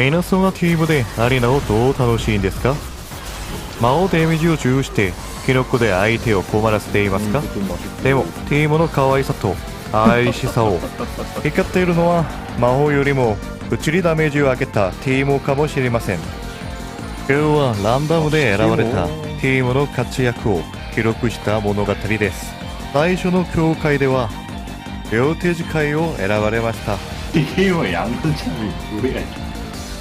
皆さんはィームでアリーナをどう楽しいんですか？魔王デメージを重視してキノコで相手を困らせていますか？でもティームの可愛さと愛しさを。光っているのは魔法よりもうちにダメージを上げたティームかもしれません。今日はランダムで選ばれたティームの活躍を記録した物語です。最初の教会では両手使いを選ばれました。ティームやんのじゃん上や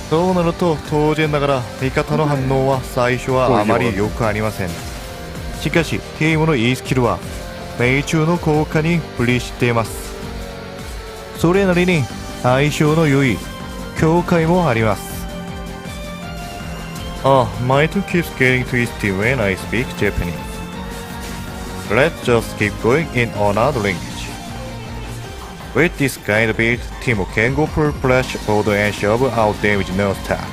そうなると当然ながら味方の反応は最初はあまり良くありませんしかしティームの E スキルは命中の効果に振りしていますそれなりに相性の良い境界もありますあ、my two keeps getting twisted when I speak Japanese Let's just keep going in another language With this kind of build, Timo can go full flash for the edge of our damage no stop.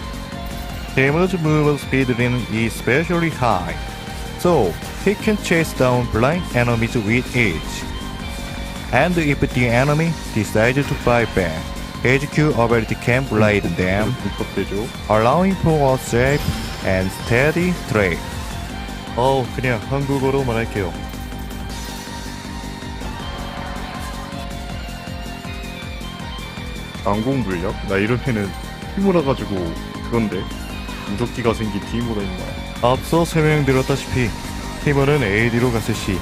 Timo's move speed is especially high, so he can chase down blind enemies with ease. And if the enemy decides to fight back, his Q ability can blind them, 불법되죠 allowing for a safe and steady trade. 어, 그냥 한국어로 말할게요. 항공불력? 나 이러면은 티모라 가지고 그건데 무적기가 생긴 티모라 있나 앞서 설명드렸다시피 팀원은 AD로 갔을 시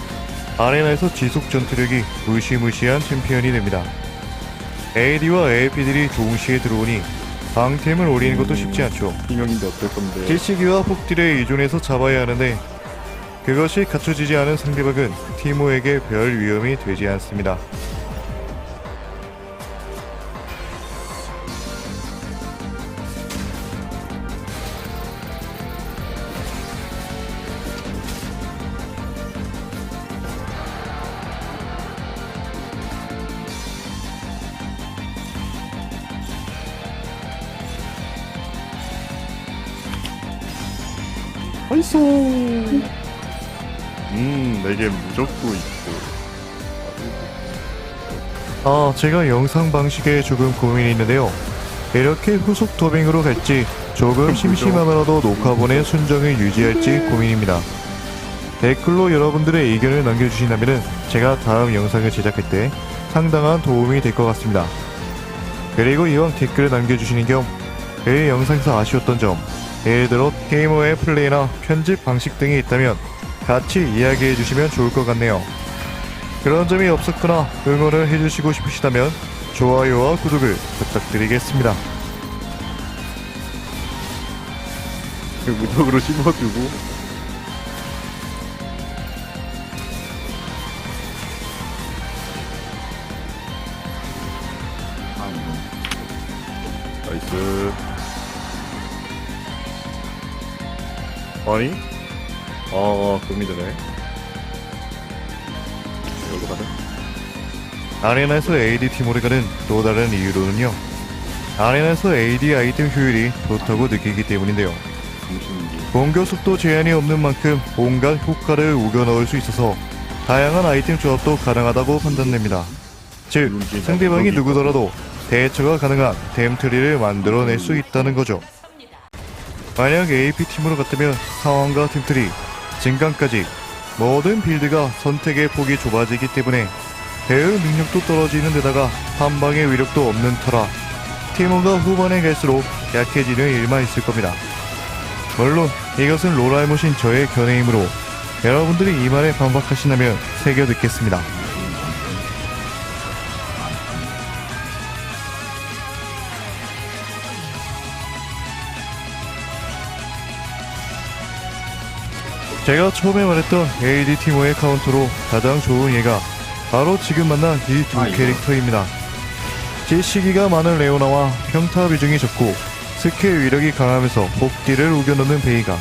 아레나에서 지속 전투력이 무시무시한 챔피언이 됩니다. AD와 AP들이 동시에 들어오니 방템을 올리는 것도 쉽지 않죠. 팀형인데 어떨 건데 질시기와 폭딜에 의존해서 잡아야 하는데 그것이 갖춰지지 않은 상대방은 티모에게 별 위험이 되지 않습니다. 아이소 음 내게 무적도 있고 아, 제가 영상 방식에 조금 고민이 있는데요. 이렇게 후속 도빙으로 갈지 조금 심심하더라도 녹화본의 순정을 유지할지 고민입니다. 댓글로 여러분들의 의견을 남겨주신다면 제가 다음 영상을 제작할 때 상당한 도움이 될 것 같습니다. 그리고 이왕 댓글을 남겨주시는 겸그 영상에서 아쉬웠던 점, 예를 들어 게이머의 플레이나 편집 방식 등이 있다면 같이 이야기해 주시면 좋을 것 같네요. 그런 점이 없었거나 응원을 해주시고 싶으시다면 좋아요와 구독을 부탁드리겠습니다. 그 무적으로 씹어주고 나이스 아니? 아 그럼이 되네 여기로 가자 아레나에서 AD 팀으로 가는 또 다른 이유로는요. 아레나에서 AD 아이템 효율이 좋다고 느끼기 때문인데요. 공격 속도 제한이 없는 만큼 온갖 효과를 우겨 넣을 수 있어서 다양한 아이템 조합도 가능하다고 판단됩니다. 즉, 상대방이 누구더라도 대처가 가능한 템트리를 만들어낼 수 있다는 거죠. 만약 AP팀으로 갔다면 상황과 템트리, 증강까지 모든 빌드가 선택의 폭이 좁아지기 때문에 배우 능력도 떨어지는 데다가 한방의 위력도 없는 터라 팀원과 후반에 갈수록 약해지는 일만 있을 겁니다. 물론 이것은 로라이모신 저의 견해이므로 여러분들이 이 말에 반박하신다면 새겨 듣겠습니다. 제가 처음에 말했던 AD 티모의 카운터로 가장 좋은 예가 바로 지금 만난 이 두 아, 이거. 캐릭터입니다. 질시기가 많은 레오나와 평타 비중이 적고 스킬 위력이 강하면서 복딜을 우겨넣는 베이가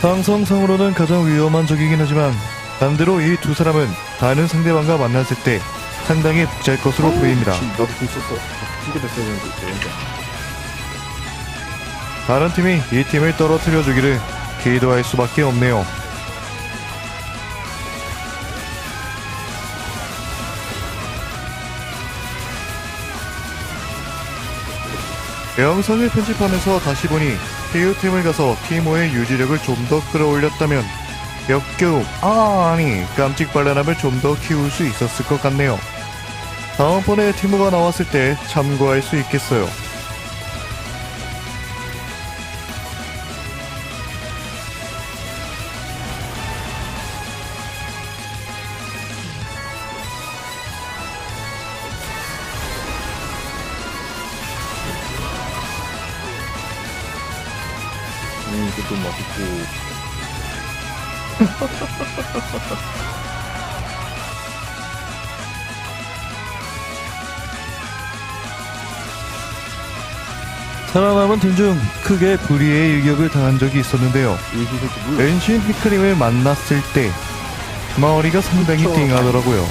상성상으로는 가장 위험한 적이긴 하지만 반대로 이 두 사람은 다른 상대방과 만났을 때 상당히 복잘 것으로 보입니다. 나도 되는데 되는데 다른 팀이 이 팀을 떨어뜨려 주기를 기도할 수밖에 없네요. 영상을 편집하면서 다시 보니 KO팀을 가서 티모의 유지력을 좀 더 끌어올렸다면 역겨움, 아, 아니 깜찍발랄함을 좀 더 키울 수 있었을 것 같네요. 다음번에 티모가 나왔을 때 참고할 수 있겠어요. 음, 이것도 맛있고. 살아남은 팀 중 크게 불의의 일격을 당한 적이 있었는데요. 엔신 히크림을 만났을 때 머리가 상당히. 띵하더라고요.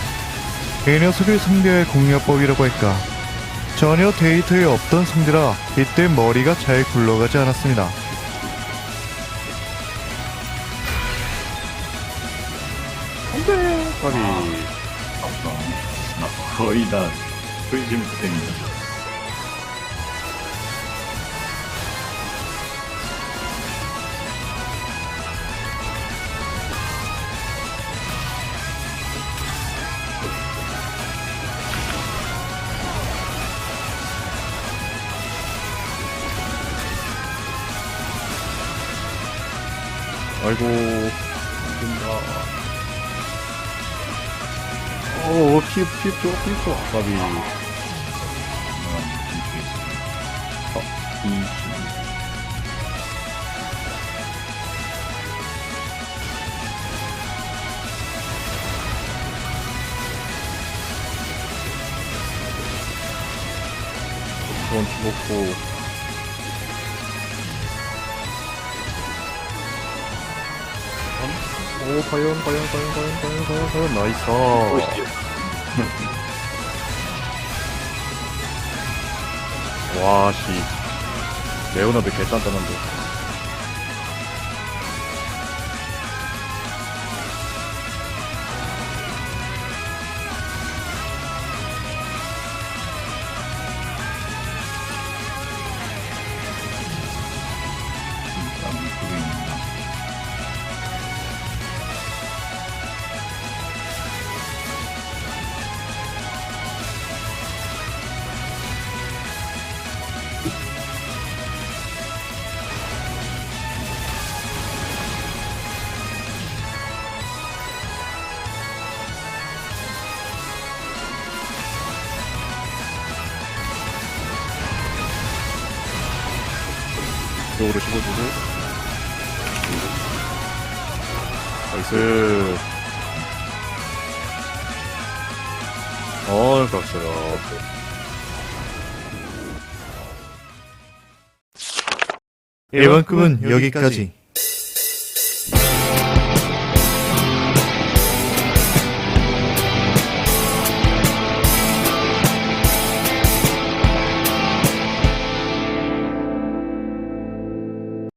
이 녀석을 상대할 공략법이라고 할까. 전혀 데이터에 없던 상대라 이때 머리가 잘 굴러가지 않았습니다. 까비. 나 거의 다 프리즘 됩니다. 아이고. 된다. 어, 피, 피, 피, 피, 피, 까비. 이 그건 죽었고. 오, 과연, 과연, 과연, 과연, 과연, 과연, 과연, 나이스. 와, 씨. 레오나드 개단단한데. 쪽으로 씹어주고. 나이스. 어, 깍스라. 이번 급은 여기까지.